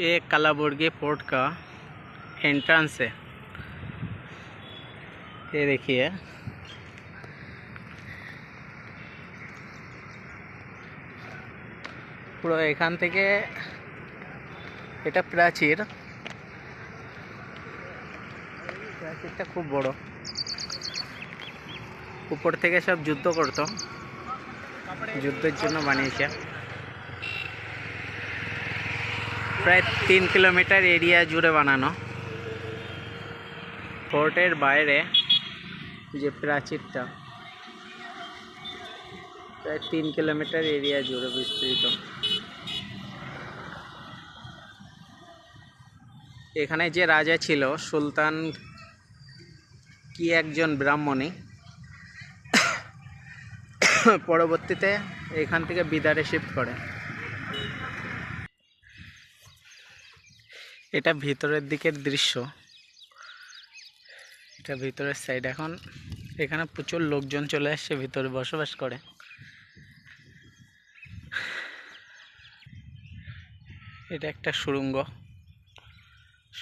ये कलाबुर्गी फोर्ट का एंट्रेंस है ये देखिए পুরো এখান থেকে এটা প্রাচীর প্রাচীরটা খুব বড় উপর থেকে সব যুদ্ধ করতো যুদ্ধের জন্য বানিয়েছে প্রায় তিন কিলোমিটার এরিয়া জুড়ে বানানো। ফোর্টের বাইরে যে প্রাচীরটা, প্রায় তিন কিলোমিটার এরিয়া জুড়ে বিস্তৃত। এখানে যে রাজা ছিল, সুলতান কি একজন ব্রাহ্মণী, পরবর্তীতে এখান থেকে বিদারে শিফট করে। এটা ভিতরের দিকের দৃশ্য। এটা ভিতরের সাইড এখন এখানে প্রচুর লোকজন চলে আসছে, ভিতরে বসবাস করে। এটা একটা সুড়ঙ্গ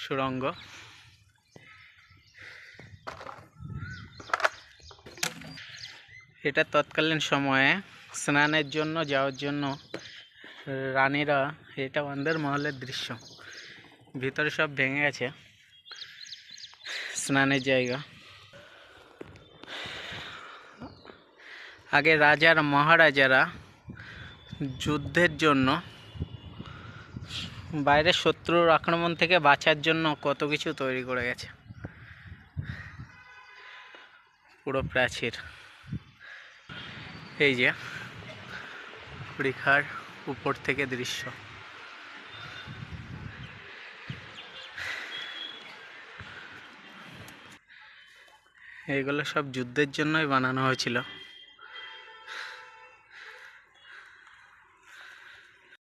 সুড়ঙ্গ এটা তৎকালীন সময়ে স্নানের জন্য, যাওয়ার জন্য রানীরা এটা অন্ধের মহলের দৃশ্য। ভিতরে সব ভেঙে গেছে। স্নানের জায়গা। আগে রাজার মহারাজারা যুদ্ধের জন্য বাইরের শত্রুর আক্রমণ থেকে বাঁচার জন্য কত কিছু তৈরি করে গেছে। পুরো প্রাচীর। এই যে পরীক্ষার উপর থেকে দৃশ্য। এইগুলো সব যুদ্ধের জন্যই বানানো হয়েছিল।